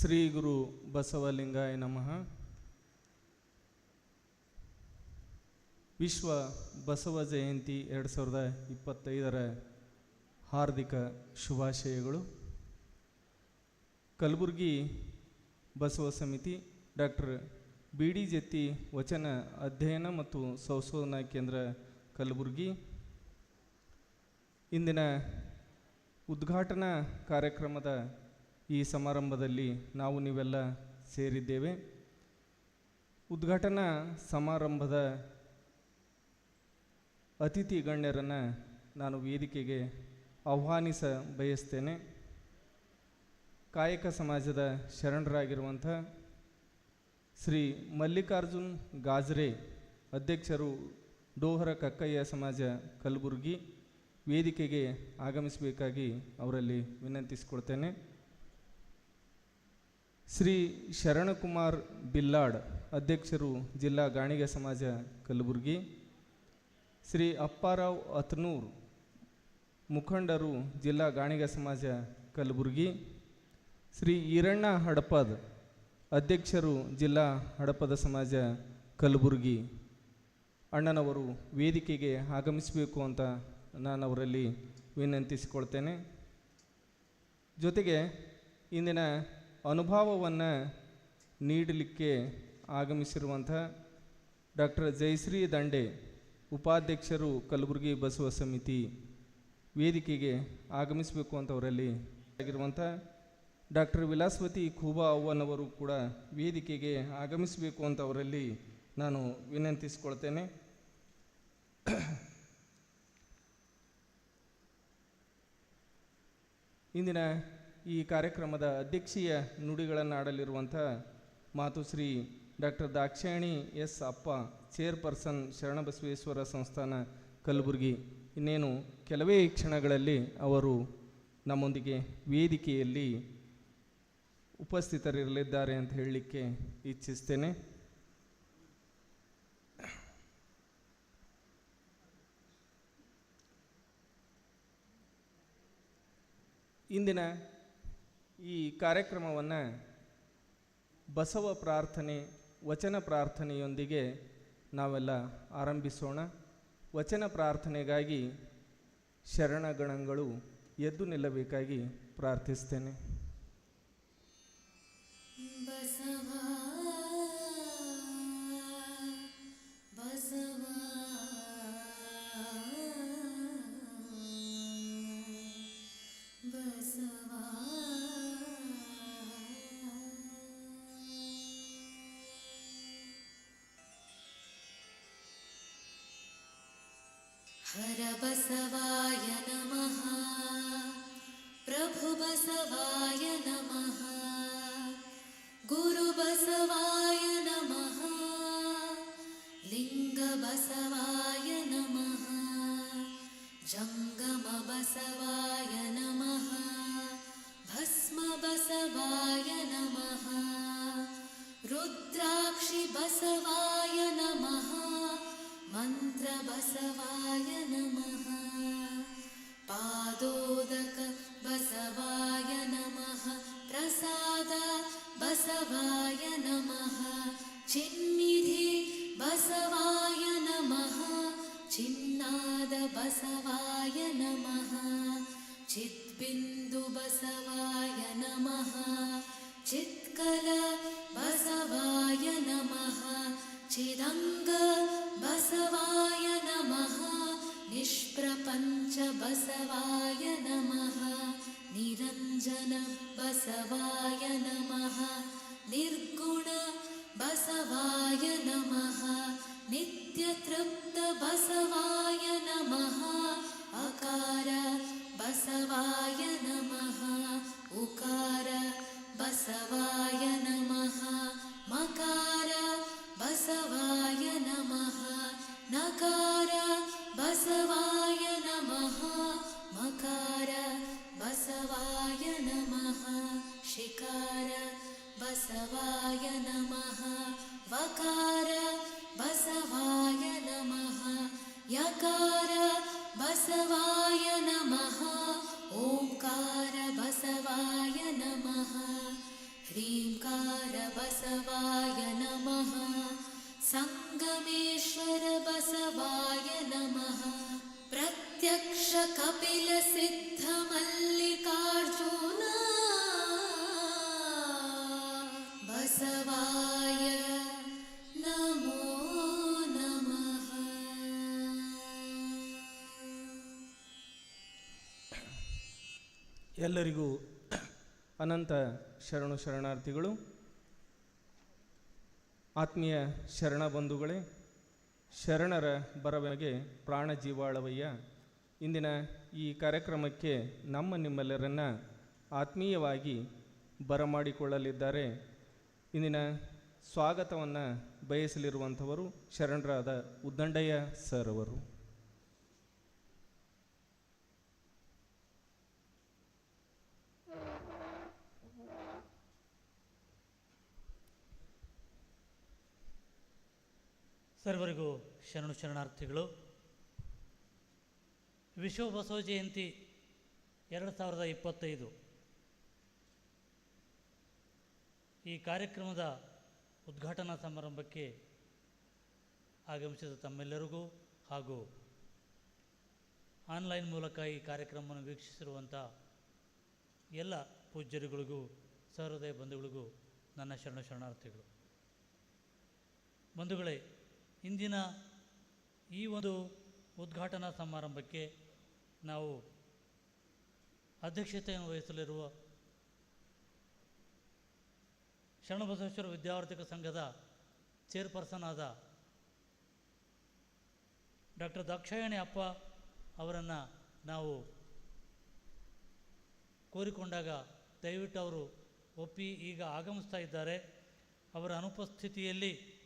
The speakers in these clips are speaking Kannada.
ಶ್ರೀ ಗುರು ಬಸವಲಿಂಗಾಯ ನಮಃ. ವಿಶ್ವ ಬಸವ ಜಯಂತಿ ಎರಡು ಸಾವಿರದ ಇಪ್ಪತ್ತೈದರ ಹಾರ್ದಿಕ ಶುಭಾಶಯಗಳು. ಕಲಬುರಗಿ ಬಸವ ಸಮಿತಿ ಡಾಕ್ಟರ್ ಬಿ ಡಿ ಜತ್ತಿ ವಚನ ಅಧ್ಯಯನ ಮತ್ತು ಸಂಶೋಧನಾ ಕೇಂದ್ರ ಕಲಬುರಗಿ. ಇಂದಿನ ಉದ್ಘಾಟನಾ ಕಾರ್ಯಕ್ರಮದ ಈ ಸಮಾರಂಭದಲ್ಲಿ ನಾವು ನೀವೆಲ್ಲ ಸೇರಿದ್ದೇವೆ. ಉದ್ಘಾಟನಾ ಸಮಾರಂಭದ ಅತಿಥಿ ಗಣ್ಯರನ್ನು ನಾನು ವೇದಿಕೆಗೆ ಆಹ್ವಾನಿಸ ಬಯಸ್ತೇನೆ. ಕಾಯಕ ಸಮಾಜದ ಶರಣರಾಗಿರುವಂಥ ಶ್ರೀ ಮಲ್ಲಿಕಾರ್ಜುನ್ ಗಾಜ್ರೆ, ಅಧ್ಯಕ್ಷರು ಡೋಹರ ಕಕ್ಕಯ್ಯ ಸಮಾಜ ಕಲಬುರಗಿ, ವೇದಿಕೆಗೆ ಆಗಮಿಸಬೇಕಾಗಿ ಅವರಲ್ಲಿ ವಿನಂತಿಸಿಕೊಳ್ತೇನೆ. ಶ್ರೀ ಶರಣಕುಮಾರ್ ಬಿಲ್ಲಾಡ್, ಅಧ್ಯಕ್ಷರು ಜಿಲ್ಲಾ ಗಾಣಿಗ ಸಮಾಜ, ಕಲಬುರಗಿ. ಶ್ರೀ ಅಪ್ಪಾರಾವ್ ಅತ್ನೂರ್ ಮುಖಂಡರು ಜಿಲ್ಲಾ ಗಾಣಿಗ ಸಮಾಜ, ಕಲಬುರಗಿ. ಶ್ರೀ ಈರಣ್ಣ ಹಡಪದ್, ಅಧ್ಯಕ್ಷರು ಜಿಲ್ಲಾ ಹಡಪದ ಸಮಾಜ, ಕಲಬುರಗಿ. ಅಣ್ಣನವರು ವೇದಿಕೆಗೆ ಆಗಮಿಸಬೇಕು ಅಂತ ನಾನು ಅವರಲ್ಲಿ ವಿನಂತಿಸಿಕೊಳ್ತೇನೆ. ಜೊತೆಗೆ ಇಂದಿನ ಅನುಭವವನ್ನು ನೀಡಲಿಕ್ಕೆ ಆಗಮಿಸಿರುವಂಥ ಡಾಕ್ಟರ್ ಜಯಶ್ರೀ ದಂಡೆ, ಉಪಾಧ್ಯಕ್ಷರು ಕಲಬುರಗಿ ಬಸವ ಸಮಿತಿ ವೇದಿಕೆಗೆ ಆಗಮಿಸಬೇಕು ಅಂತವರಲ್ಲಿ ಆಗಿರುವಂಥ ಡಾಕ್ಟರ್ ವಿಲಾಸ್ವತಿ ಖೂಬಾ ಅವ್ವನವರು ಕೂಡ ವೇದಿಕೆಗೆ ಆಗಮಿಸಬೇಕು ಅಂತವರಲ್ಲಿ ನಾನು ವಿನಂತಿಸಿಕೊಳ್ತೇನೆ. ಇಂದಿನ ಈ ಕಾರ್ಯಕ್ರಮದ ಅಧ್ಯಕ್ಷೀಯ ನುಡಿಗಳನ್ನು ಆಡಲಿರುವಂಥ Matushri doctor Dakshayani S Appa, chairperson Sharanabasaveshwara ಸಂಸ್ಥಾನ ಕಲಬುರಗಿ. ಇನ್ನೇನು ಕೆಲವೇ ಕ್ಷಣಗಳಲ್ಲಿ ಅವರು ನಮ್ಮೊಂದಿಗೆ ವೇದಿಕೆಯಲ್ಲಿ ಉಪಸ್ಥಿತರಿರಲಿದ್ದಾರೆ ಅಂತ ಹೇಳಲಿಕ್ಕೆ ಇಚ್ಛಿಸ್ತೇನೆ. ಇಂದಿನ ಈ ಕಾರ್ಯಕ್ರಮವನ್ನು ಬಸವ ಪ್ರಾರ್ಥನೆ ವಚನ ಪ್ರಾರ್ಥನೆಯೊಂದಿಗೆ ನಾವೆಲ್ಲ ಆರಂಭಿಸೋಣ. ವಚನ ಪ್ರಾರ್ಥನೆಗಾಗಿ ಶರಣಗಣಗಳು ಎದ್ದು ನಿಲ್ಲಬೇಕಾಗಿ ಪ್ರಾರ್ಥಿಸ್ತೇನೆ. हरबसवाय नमः। प्रभुबसवाय नमः। गुरुबसवाय नमः। लिङ्गबसवाय नमः। जङ्गमबसवाय नमः। भस्मबसवाय नमः। रुद्राक्षिबसवाय नमः। मन्त्रबसवाय नमः। पादोदक बसवाय नमः। प्रसाद बसवाय नमः। चिन्निधि बसवाय नमः। चिन्नाद बसवाय नमः। चिद्बिन्दु बसवाय नमः। चित्कल बसवाय नमः। चिदङ्ग बसवाय नमः निष्प्रपञ्च बसवाय नमः निरञ्जन बसवाय नमः निर्गुण बसवाय नमः नित्यतृप्त बसवाय नमः। सङ्गमेश्वर बसवाय नमः प्रत्यक्ष कपिलसिद्धमल्लिकार्जुन बसवाय नमो नमः ಎಲ್ಲರಿಗೂ ಅನಂತ ಶರಣು ಶರಣಾರ್ಥಿಗಳು ಆತ್ಮೀಯ ಶರಣ ಬಂಧುಗಳೇ, ಶರಣರ ಬರವಣಿಗೆ ಪ್ರಾಣ ಜೀವಾಳವಯ್ಯ. ಇಂದಿನ ಈ ಕಾರ್ಯಕ್ರಮಕ್ಕೆ ನಮ್ಮ ನಿಮ್ಮೆಲ್ಲರನ್ನು ಆತ್ಮೀಯವಾಗಿ ಬರಮಾಡಿಕೊಳ್ಳಲಿದ್ದಾರೆ. ಇಂದಿನ ಸ್ವಾಗತವನ್ನು ಬಯಸಲಿರುವಂಥವರು ಶರಣರಾದ ಉದ್ದಂಡಯ್ಯ ಸರ್ ಅವರು. ಸರ್ವರಿಗೂ ಶರಣು ಶರಣಾರ್ಥಿಗಳು. ವಿಶ್ವ ಬಸವ ಜಯಂತಿ ಎರಡು ಸಾವಿರದ ಇಪ್ಪತ್ತೈದು. ಈ ಕಾರ್ಯಕ್ರಮದ ಉದ್ಘಾಟನಾ ಸಮಾರಂಭಕ್ಕೆ ಆಗಮಿಸಿದ ತಮ್ಮೆಲ್ಲರಿಗೂ ಹಾಗೂ ಆನ್ಲೈನ್ ಮೂಲಕ ಈ ಕಾರ್ಯಕ್ರಮವನ್ನು ವೀಕ್ಷಿಸಿರುವಂಥ ಎಲ್ಲ ಪೂಜ್ಯರುಗಳಿಗೂ, ಸಹೃದಯ ಬಂಧುಗಳಿಗೂ ನನ್ನ ಶರಣ ಶರಣಾರ್ಥಿಗಳು. ಬಂಧುಗಳೇ ಇಂದಿನ ಈ ಒಂದು ಉದ್ಘಾಟನಾ ಸಮಾರಂಭಕ್ಕೆ ನಾವು ಅಧ್ಯಕ್ಷತೆಯನ್ನು ವಹಿಸಲಿರುವ ಶರಣಬಸವೇಶ್ವರ ವಿದ್ಯಾವರ್ಧಕ ಸಂಘದ ಚೇರ್ಪರ್ಸನ್ ಆದ ಡಾಕ್ಟರ್ ದಾಕ್ಷಾಯಣಿ ಅಪ್ಪ ಅವರನ್ನು ನಾವು ಕೋರಿಕೊಂಡಾಗ ದಯವಿಟ್ಟು ಅವರು ಒಪ್ಪಿ ಈಗ ಆಗಮಿಸ್ತಾ ಇದ್ದಾರೆ. ಅವರ ಅನುಪಸ್ಥಿತಿಯಲ್ಲಿ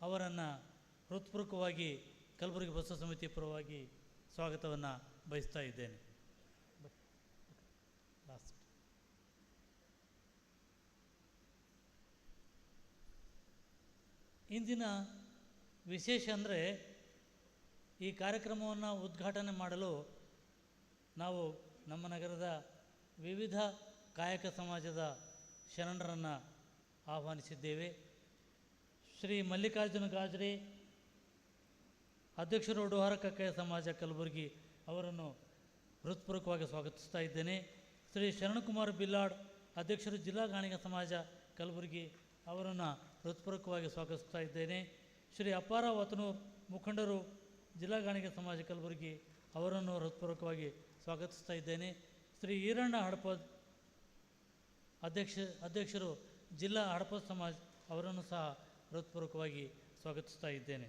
ಅವರನ್ನು ಹೃತ್ಪೂರ್ವಕವಾಗಿ ಕಲಬುರಗಿ ಬಸವ ಸಮಿತಿ ಪರವಾಗಿ ಸ್ವಾಗತವನ್ನು ಬಯಸ್ತಾ ಇದ್ದೇನೆ. ಲಾಸ್ಟ್ ಇಂದಿನ ವಿಶೇಷ ಅಂದರೆ ಈ ಕಾರ್ಯಕ್ರಮವನ್ನು ಉದ್ಘಾಟನೆ ಮಾಡಲು ನಾವು ನಮ್ಮ ನಗರದ ವಿವಿಧ ಕಾಯಕ ಸಮಾಜದ ಶರಣರನ್ನು ಆಹ್ವಾನಿಸಿದ್ದೇವೆ. ಶ್ರೀ ಮಲ್ಲಿಕಾರ್ಜುನ ಗಾಜ್ರಿ, ಅಧ್ಯಕ್ಷರು ಡೋಹಾರ ಕಕ್ಕಯ್ಯ ಸಮಾಜ ಕಲಬುರಗಿ ಅವರನ್ನು ಹೃತ್ಪೂರ್ವಕವಾಗಿ ಸ್ವಾಗತಿಸ್ತಾ ಇದ್ದೇನೆ. ಶ್ರೀ ಶರಣಕುಮಾರ್ ಬಿಲ್ಲಾಡ್, ಅಧ್ಯಕ್ಷರು ಜಿಲ್ಲಾ ಗಾಣಿಗ ಸಮಾಜ ಕಲಬುರಗಿ ಅವರನ್ನು ಹೃತ್ಪೂರ್ವಕವಾಗಿ ಸ್ವಾಗತಿಸ್ತಾ ಇದ್ದೇನೆ. ಶ್ರೀ ಅಪ್ಪಾರ ವತನೂರ್ ಮುಖಂಡರು ಜಿಲ್ಲಾ ಗಾಣಿಗ ಸಮಾಜ ಕಲಬುರಗಿ ಅವರನ್ನು ಹೃತ್ಪೂರ್ವಕವಾಗಿ ಸ್ವಾಗತಿಸ್ತಾ ಇದ್ದೇನೆ. ಶ್ರೀ ಈರಣ್ಣ ಹಡಪದ್ ಅಧ್ಯಕ್ಷ, ಅಧ್ಯಕ್ಷರು ಜಿಲ್ಲಾ ಹಡಪದ್ ಸಮಾಜ್ ಅವರನ್ನು ಸಹ ಹೃತ್ಪೂರ್ವಕವಾಗಿ ಸ್ವಾಗತಿಸ್ತಾ ಇದ್ದೇನೆ.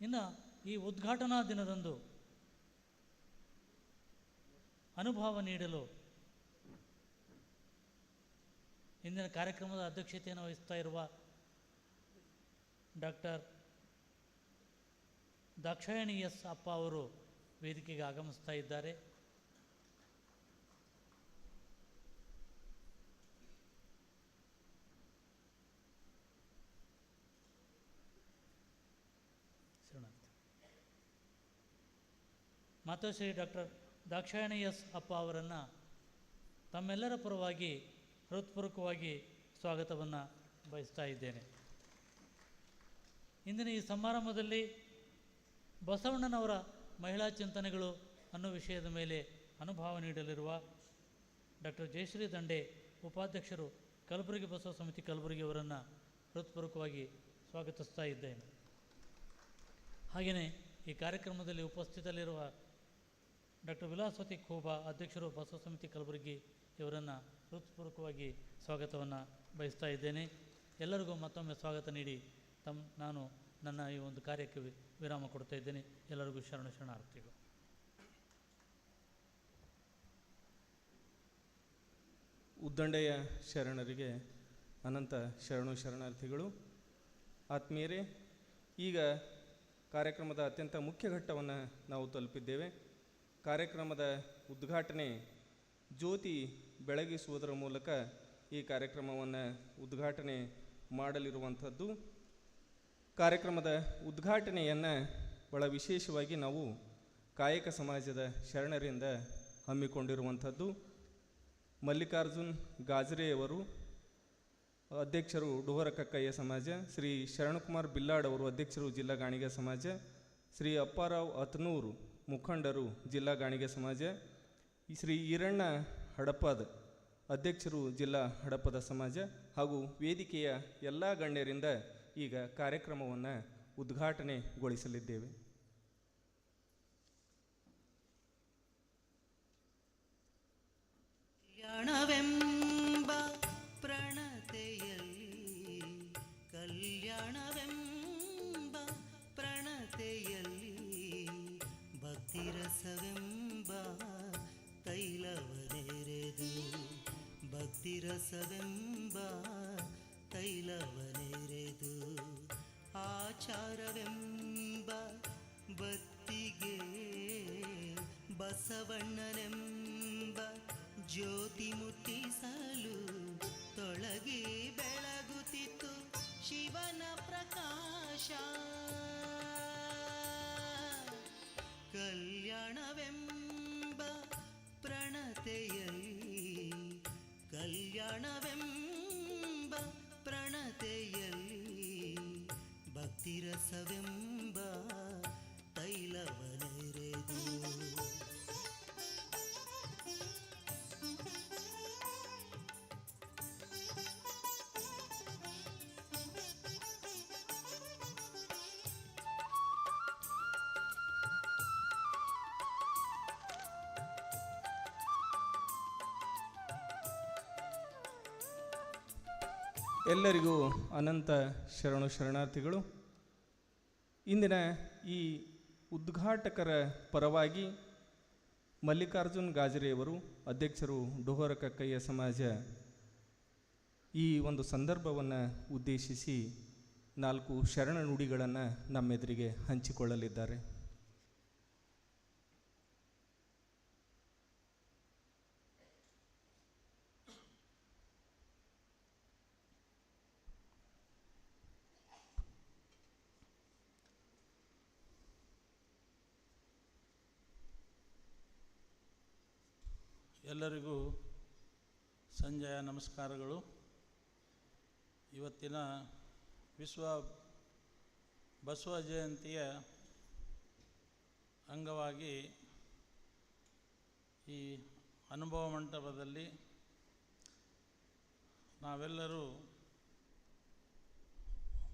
ಇನ್ನು ಈ ಉದ್ಘಾಟನಾ ದಿನದಂದು ಅನುಭವ ನೀಡಲು ಇಂದಿನ ಕಾರ್ಯಕ್ರಮದ ಅಧ್ಯಕ್ಷತೆಯನ್ನು ವಹಿಸ್ತಾ ಇರುವ ಡಾಕ್ಟರ್ ದಾಕ್ಷಾಯಣಿ ಎಸ್ ಅಪ್ಪ ಅವರು ವೇದಿಕೆಗೆ ಆಗಮಿಸ್ತಾ ಇದ್ದಾರೆ. ಮಾತೋಶ್ರೀ ಡಾಕ್ಟರ್ ದಾಕ್ಷಾಯಣಿ ಎಸ್ ಅಪ್ಪ ಅವರನ್ನು ತಮ್ಮೆಲ್ಲರ ಪರವಾಗಿ ಹೃತ್ಪೂರ್ವಕವಾಗಿ ಸ್ವಾಗತವನ್ನು ಬಯಸ್ತಾ ಇದ್ದೇನೆ. ಇಂದಿನ ಈ ಸಮಾರಂಭದಲ್ಲಿ ಬಸವಣ್ಣನವರ ಮಹಿಳಾ ಚಿಂತನೆಗಳು ಅನ್ನೋ ವಿಷಯದ ಮೇಲೆ ಅನುಭವ ನೀಡಲಿರುವ ಡಾಕ್ಟರ್ ಜಯಶ್ರೀ ದಂಡೆ ಉಪಾಧ್ಯಕ್ಷರು ಕಲಬುರಗಿ ಬಸವ ಸಮಿತಿ ಕಲಬುರಗಿ ಅವರನ್ನು ಹೃತ್ಪೂರ್ವಕವಾಗಿ ಸ್ವಾಗತಿಸ್ತಾ ಇದ್ದೇನೆ. ಹಾಗೆಯೇ ಈ ಕಾರ್ಯಕ್ರಮದಲ್ಲಿ ಉಪಸ್ಥಿತರಿರುವ ಡಾಕ್ಟರ್ ವಿಲಾಸವತಿ ಖೋಬಾ ಅಧ್ಯಕ್ಷರು ಬಸವ ಸಮಿತಿ ಕಲಬುರಗಿ ಇವರನ್ನು ಹೃತ್ಪೂರ್ವಕವಾಗಿ ಸ್ವಾಗತವನ್ನು ಬಯಸ್ತಾ ಇದ್ದೇನೆ. ಎಲ್ಲರಿಗೂ ಮತ್ತೊಮ್ಮೆ ಸ್ವಾಗತ ನೀಡಿ ತಮ್ಮ ನಾನು ನನ್ನ ಈ ಒಂದು ಕಾರ್ಯಕ್ಕೆ ವಿರಾಮ ಕೊಡ್ತಾ ಇದ್ದೇನೆ. ಎಲ್ಲರಿಗೂ ಶರಣ ಶರಣಾರ್ಥಿಗಳು. ಉದ್ದಂಡೆಯ ಶರಣರಿಗೆ ಅನಂತ ಶರಣು ಶರಣಾರ್ಥಿಗಳು. ಆತ್ಮೀಯರೇ, ಈಗ ಕಾರ್ಯಕ್ರಮದ ಅತ್ಯಂತ ಮುಖ್ಯ ಘಟ್ಟವನ್ನು ನಾವು ತಲುಪಿದ್ದೇವೆ. ಕಾರ್ಯಕ್ರಮದ ಉದ್ಘಾಟನೆ ಜ್ಯೋತಿ ಬೆಳಗಿಸುವುದರ ಮೂಲಕ ಈ ಕಾರ್ಯಕ್ರಮವನ್ನು ಉದ್ಘಾಟನೆ ಮಾಡಲಿರುವಂಥದ್ದು. ಕಾರ್ಯಕ್ರಮದ ಉದ್ಘಾಟನೆಯನ್ನು ಬಹಳ ವಿಶೇಷವಾಗಿ ನಾವು ಕಾಯಕ ಸಮಾಜದ ಶರಣರಿಂದ ಹಮ್ಮಿಕೊಂಡಿರುವಂಥದ್ದು. ಮಲ್ಲಿಕಾರ್ಜುನ್ ಗಾಜ್ರೆಯವರು, ಅಧ್ಯಕ್ಷರು ಡೋಹರ ಕಕ್ಕಯ್ಯ ಸಮಾಜ, ಶ್ರೀ ಶರಣಕುಮಾರ್ ಬಿಲ್ಲಾಡ್ ಅವರು ಅಧ್ಯಕ್ಷರು ಜಿಲ್ಲಾ ಗಾಣಿಗ ಸಮಾಜ, ಶ್ರೀ ಅಪ್ಪಾರಾವ್ ಅತ್ನೂರು ಮುಖಂಡರು ಜಿಲ್ಲಾ ಗಾಣಿಗೆ ಸಮಾಜ ಶ್ರೀ ಈರಣ್ಣ ಹಡಪದ ಅಧ್ಯಕ್ಷರು ಜಿಲ್ಲಾ ಹಡಪದ ಸಮಾಜ ಹಾಗೂ ವೇದಿಕೆಯ ಎಲ್ಲ ಗಣ್ಯರಿಂದ ಈಗ ಕಾರ್ಯಕ್ರಮವನ್ನು ಉದ್ಘಾಟನೆಗೊಳಿಸಲಿದ್ದೇವೆ. ಕಲ್ಯಾಣವೆಂಬ ಭಕ್ತಿರಸವೆಂಬ ತೈಲವನೆರೆದು ಆಚಾರವೆಂಬ ಬತ್ತಿಗೆ ಬಸವಣ್ಣನೆಂಬ ಜ್ಯೋತಿ ಮುಟ್ಟಿಸಲು ತೊಳಗಿ ಬೆಳಗುತ್ತಿತ್ತು ಶಿವನ ಪ್ರಕಾಶ. ಕಲ್ಯಾಣವೆಂಬ ಪ್ರಣತೆಯಲ್ಲಿ ಎಲ್ಲರಿಗೂ ಅನಂತ ಶರಣು ಶರಣಾರ್ಥಿಗಳು, ಇಂದಿನ ಈ ಉದ್ಘಾಟಕರ ಪರವಾಗಿ ಮಲ್ಲಿಕಾರ್ಜುನ್ ಗಾಜರೆಯವರು, ಅಧ್ಯಕ್ಷರು ಡೋಹರ ಕಕ್ಕಯ್ಯ ಸಮಾಜ, ಈ ಒಂದು ಸಂದರ್ಭವನ್ನು ಉದ್ದೇಶಿಸಿ ನಾಲ್ಕು ಶರಣ ನುಡಿಗಳನ್ನು ನಮ್ಮೆದುರಿಗೆ ಹಂಚಿಕೊಳ್ಳಲಿದ್ದಾರೆ. ಎಲ್ಲರಿಗೂ ಸಂಜೆಯ ನಮಸ್ಕಾರಗಳು. ಇವತ್ತಿನ ವಿಶ್ವ ಬಸವ ಜಯಂತಿಯ ಅಂಗವಾಗಿ ಈ ಅನುಭವ ಮಂಟಪದಲ್ಲಿ ನಾವೆಲ್ಲರೂ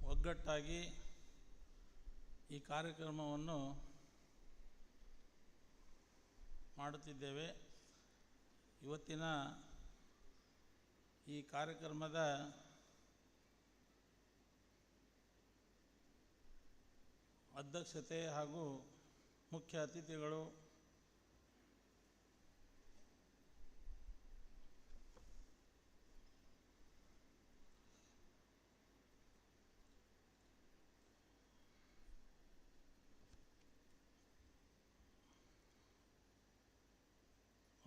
ಒಗ್ಗಟ್ಟಾಗಿ ಈ ಕಾರ್ಯಕ್ರಮವನ್ನು ಮಾಡುತ್ತಿದ್ದೇವೆ. ಇವತ್ತಿನ ಈ ಕಾರ್ಯಕ್ರಮದ ಅಧ್ಯಕ್ಷತೆ ಹಾಗೂ ಮುಖ್ಯ ಅತಿಥಿಗಳು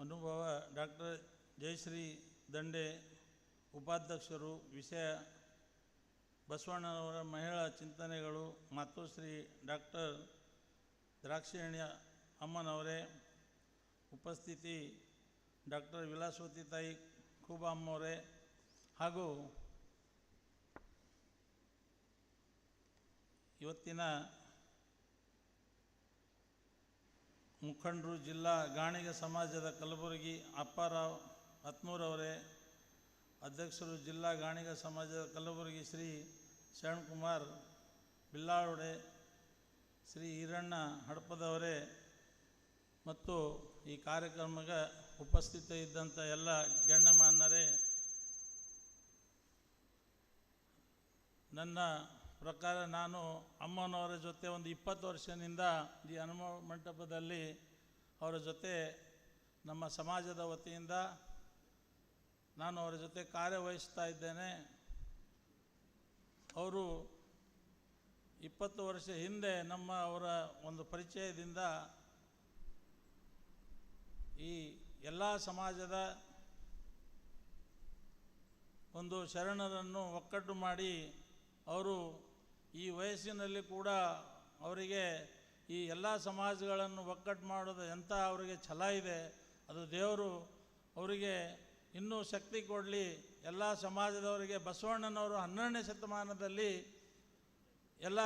ಅನುಭವ ಡಾಕ್ಟರ್ ಜಯಶ್ರೀ ದಂಡೆ, ಉಪಾಧ್ಯಕ್ಷರು ವಿಷಯ ಬಸವಣ್ಣನವರ ಮಹಿಳಾ ಚಿಂತನೆಗಳು ಮತ್ತು ಶ್ರೀ ಡಾಕ್ಟರ್ ದ್ರಾಕ್ಷಿಣ್ಯ ಅಮ್ಮನವರೇ. ಉಪಸ್ಥಿತಿ ಡಾಕ್ಟರ್ ವಿಲಾಸವತಿ ತಾಯಿ ಖೂಬಮ್ಮವರೇ ಹಾಗೂ ಇವತ್ತಿನ ಮುಖಂಡರು ಜಿಲ್ಲಾ ಗಾಣಿಗ ಸಮಾಜದ ಕಲಬುರಗಿ ಅಪ್ಪಾರಾವ್ ಹತ್ಮೂರವರೇ ಅಧ್ಯಕ್ಷರು ಜಿಲ್ಲಾ ಗಾಣಿಗ ಸಮಾಜದ ಕಲಬುರಗಿ ಶ್ರೀ ಶರಣಕುಮಾರ್ ಬಿಲ್ಲಾಳುಡೆ, ಶ್ರೀ ಈರಣ್ಣ ಹಡಪದವರೇ ಮತ್ತು ಈ ಕಾರ್ಯಕ್ರಮಕ್ಕೆ ಉಪಸ್ಥಿತ ಇದ್ದಂಥ ಎಲ್ಲ ಗಣ್ಯಮಾನ್ಯರೇ, ನನ್ನ ಪ್ರಕಾರ ನಾನು ಅಮ್ಮನವರ ಜೊತೆ ಒಂದು ಇಪ್ಪತ್ತು ವರ್ಷದಿಂದ ಈ ಹನುಮ ಮಂಟಪದಲ್ಲಿ ಅವರ ಜೊತೆ ನಮ್ಮ ಸಮಾಜದ ವತಿಯಿಂದ ನಾನು ಅವರ ಜೊತೆ ಕಾರ್ಯವಹಿಸ್ತಾ ಇದ್ದೇನೆ. ಅವರು ಇಪ್ಪತ್ತು ವರ್ಷ ಹಿಂದೆ ನಮ್ಮ ಅವರ ಒಂದು ಪರಿಚಯದಿಂದ ಈ ಎಲ್ಲ ಸಮಾಜದ ಒಂದು ಶರಣರನ್ನು ಒಕ್ಕಟ್ಟು ಮಾಡಿ ಅವರು ಈ ವಯಸ್ಸಿನಲ್ಲಿ ಕೂಡ ಅವರಿಗೆ ಈ ಎಲ್ಲ ಸಮಾಜಗಳನ್ನು ಒಕ್ಕಟ್ಟು ಮಾಡೋದು ಎಂಥ ಅವರಿಗೆ ಛಲ ಇದೆ, ಅದು ದೇವರು ಅವರಿಗೆ ಇನ್ನೂ ಶಕ್ತಿ ಕೊಡಲಿ. ಎಲ್ಲ ಸಮಾಜದವರಿಗೆ ಬಸವಣ್ಣನವರು ಹನ್ನೆರಡನೇ ಶತಮಾನದಲ್ಲಿ ಎಲ್ಲ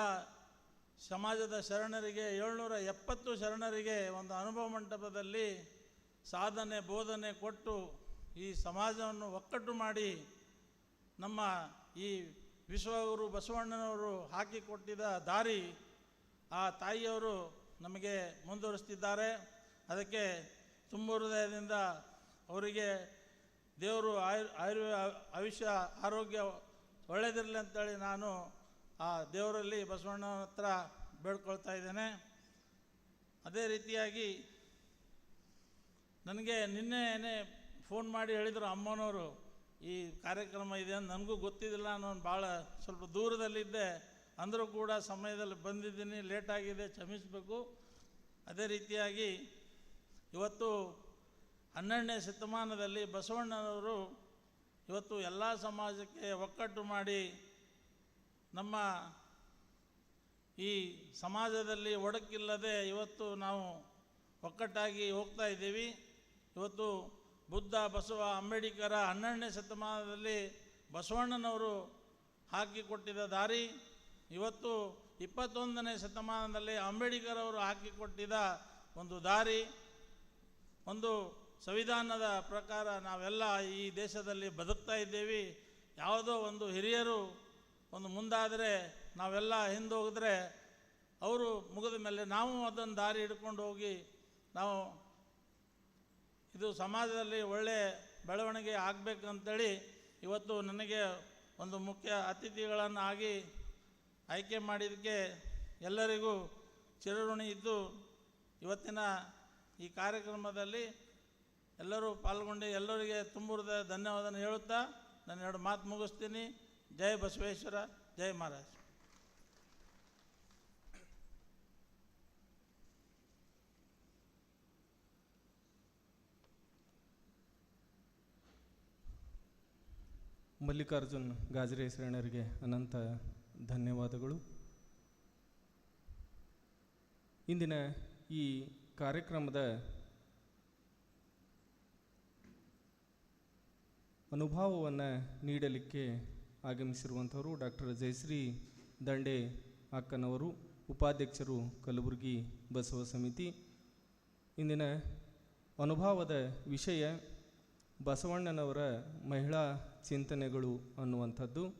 ಸಮಾಜದ ಶರಣರಿಗೆ, ಏಳ್ನೂರ ಎಪ್ಪತ್ತು ಶರಣರಿಗೆ ಒಂದು ಅನುಭವ ಮಂಟಪದಲ್ಲಿ ಸಾಧನೆ, ಬೋಧನೆ ಕೊಟ್ಟು ಈ ಸಮಾಜವನ್ನು ಒಕ್ಕಟ್ಟು ಮಾಡಿ ನಮ್ಮ ಈ ವಿಶ್ವಗುರು ಬಸವಣ್ಣನವರು ಹಾಕಿಕೊಟ್ಟಿದ್ದ ದಾರಿ ಆ ತಾಯಿಯವರು ನಮಗೆ ಮುಂದುವರಿಸ್ತಿದ್ದಾರೆ. ಅದಕ್ಕೆ ತುಂಬ ಹೃದಯದಿಂದ ಅವರಿಗೆ ದೇವರು ಆಯು ಆಯುರ್ವೇ ಆಯುಷ್ಯ ಆರೋಗ್ಯ ಒಳ್ಳೆಯದಿರಲಿ ಅಂತೇಳಿ ನಾನು ಆ ದೇವರಲ್ಲಿ ಬಸವಣ್ಣನ ಹತ್ರ ಬೇಡ್ಕೊಳ್ತಾ ಇದ್ದೇನೆ. ಅದೇ ರೀತಿಯಾಗಿ ನನಗೆ ನಿನ್ನೆನೇ ಫೋನ್ ಮಾಡಿ ಹೇಳಿದರು ಅಮ್ಮನವರು ಈ ಕಾರ್ಯಕ್ರಮ ಇದೆ ಅಂತ ನನಗೂ ಗೊತ್ತಿದ್ದಿಲ್ಲ. ನಾನು ಭಾಳ ಸ್ವಲ್ಪ ದೂರದಲ್ಲಿದ್ದೆ. ಅಂದರೂ ಕೂಡ ಸಮಯದಲ್ಲಿ ಬಂದಿದ್ದೀನಿ ಲೇಟಾಗಿದೆ ಕ್ಷಮಿಸಬೇಕು. ಅದೇ ರೀತಿಯಾಗಿ ಇವತ್ತು ಹನ್ನೆರಡನೇ ಶತಮಾನದಲ್ಲಿ ಬಸವಣ್ಣನವರು ಇವತ್ತು ಎಲ್ಲ ಸಮಾಜಕ್ಕೆ ಒಕ್ಕಟ್ಟು ಮಾಡಿ ನಮ್ಮ ಈ ಸಮಾಜದಲ್ಲಿ ಒಡಕಿಲ್ಲದೆ ಇವತ್ತು ನಾವು ಒಕ್ಕಟ್ಟಾಗಿ ಹೋಗ್ತಾ ಇದ್ದೀವಿ. ಇವತ್ತು ಬುದ್ಧ, ಬಸವ, ಅಂಬೇಡ್ಕರ ಹನ್ನೆರಡನೇ ಶತಮಾನದಲ್ಲಿ ಬಸವಣ್ಣನವರು ಹಾಕಿಕೊಟ್ಟಿದ್ದ ದಾರಿ, ಇವತ್ತು ಇಪ್ಪತ್ತೊಂದನೇ ಶತಮಾನದಲ್ಲಿ ಅಂಬೇಡ್ಕರ್ ಅವರು ಹಾಕಿಕೊಟ್ಟಿದ್ದ ಒಂದು ದಾರಿ, ಒಂದು ಸಂವಿಧಾನದ ಪ್ರಕಾರ ನಾವೆಲ್ಲ ಈ ದೇಶದಲ್ಲಿ ಬದುಕ್ತಾ ಇದ್ದೇವೆ. ಯಾವುದೋ ಒಂದು ಹಿರಿಯರು ಒಂದು ಮುಂದಾದರೆ, ನಾವೆಲ್ಲ ಹಿಂದೆ ಹೋಗಿದ್ರೆ ಅವರು ಮುಗಿದ ಮೇಲೆ ನಾವು ಅದನ್ನು ದಾರಿ ಹಿಡ್ಕೊಂಡು ಹೋಗಿ ನಾವು ಇದು ಸಮಾಜದಲ್ಲಿ ಒಳ್ಳೆಯ ಬೆಳವಣಿಗೆ ಆಗಬೇಕಂತೇಳಿ ಇವತ್ತು ನನಗೆ ಒಂದು ಮುಖ್ಯ ಅತಿಥಿಗಳನ್ನಾಗಿ ಆಯ್ಕೆ ಮಾಡಿದ್ದಕ್ಕೆ ಎಲ್ಲರಿಗೂ ಚಿರಋಣಿ ಇದ್ದು ಇವತ್ತಿನ ಈ ಕಾರ್ಯಕ್ರಮದಲ್ಲಿ ಎಲ್ಲರೂ ಪಾಲ್ಗೊಂಡು ಎಲ್ಲರಿಗೆ ತುಂಬುರದ ಧನ್ಯವಾದ ಹೇಳುತ್ತಾ ನಾನು ಎರಡು ಮಾತು ಮುಗಿಸ್ತೀನಿ. ಜೈ ಬಸವೇಶ್ವರ, ಜೈ ಮಹಾರಾಜ್. ಮಲ್ಲಿಕಾರ್ಜುನ್ ಗಾಜರೆ ಶರಣರಿಗೆ ಅನಂತ ಧನ್ಯವಾದಗಳು. ಇಂದಿನ ಈ ಕಾರ್ಯಕ್ರಮದ ಅನುಭವವನ್ನು ನೀಡಲಿಕ್ಕೆ ಆಗಮಿಸಿರುವಂಥವರು ಡಾಕ್ಟರ್ ಜಯಶ್ರೀ ದಂಡೆ ಅಕ್ಕನವರು, ಉಪಾಧ್ಯಕ್ಷರು ಕಲಬುರಗಿ ಬಸವ ಸಮಿತಿ. ಇಂದಿನ ಅನುಭವದ ವಿಷಯ ಬಸವಣ್ಣನವರ ಮಹಿಳಾ ಚಿಂತನೆಗಳು ಅನ್ನುವಂಥದ್ದು.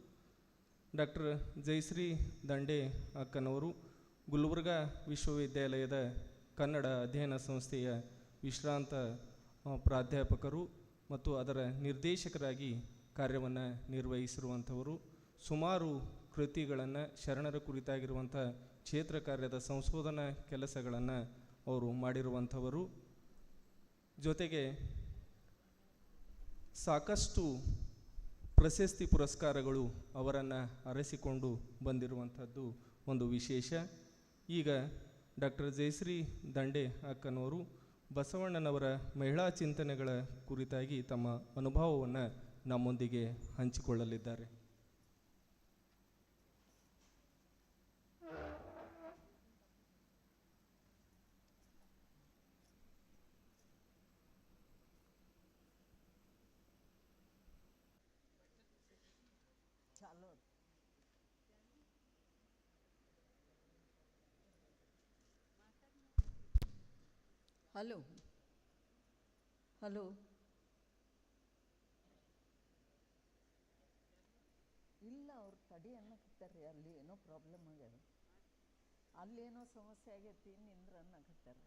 ಡಾಕ್ಟರ್ ಜಯಶ್ರೀ ದಂಡೆ ಅಕ್ಕನವರು ಗುಲ್ಬರ್ಗಾ ವಿಶ್ವವಿದ್ಯಾಲಯದ ಕನ್ನಡ ಅಧ್ಯಯನ ಸಂಸ್ಥೆಯ ವಿಶ್ರಾಂತ ಪ್ರಾಧ್ಯಾಪಕರು ಮತ್ತು ಅದರ ನಿರ್ದೇಶಕರಾಗಿ ಕಾರ್ಯವನ್ನು ನಿರ್ವಹಿಸಿರುವಂಥವರು. ಸುಮಾರು ಕೃತಿಗಳನ್ನು ಶರಣರ ಕುರಿತಾಗಿರುವಂಥ ಕ್ಷೇತ್ರ ಕಾರ್ಯದ ಸಂಶೋಧನಾ ಕೆಲಸಗಳನ್ನು ಅವರು ಮಾಡಿರುವಂಥವರು. ಜೊತೆಗೆ ಸಾಕಷ್ಟು ಪ್ರಶಸ್ತಿ ಪುರಸ್ಕಾರಗಳು ಅವರನ್ನು ಅರಸಿಕೊಂಡು ಬಂದಿರುವಂಥದ್ದು ಒಂದು ವಿಶೇಷ. ಈಗ ಡಾಕ್ಟರ್ ಜಯಶ್ರೀ ದಂಡೆ ಅಕ್ಕನವರು ಬಸವಣ್ಣನವರ ಮಹಿಳಾ ಚಿಂತನೆಗಳ ಕುರಿತಾಗಿ ತಮ್ಮ ಅನುಭವವನ್ನು ನಮ್ಮೊಂದಿಗೆ ಹಂಚಿಕೊಳ್ಳಲಿದ್ದಾರೆ. ಹಲೋ. ಹಲೋ. ಇಲ್ಲ, ಅವ್ರು ತಡಿ ಅನ್ನಕತ್ತಾರ್ರಿ ಅಲ್ಲಿ ಏನೋ ಪ್ರಾಬ್ಲಮ್ ಆಗ್ಯದ. ಅಲ್ಲೇನೋ ಸಮಸ್ಯೆ ಆಗೈತಿ ನಿಂದ್ರ ಅನ್ನಕತ್ತಾರ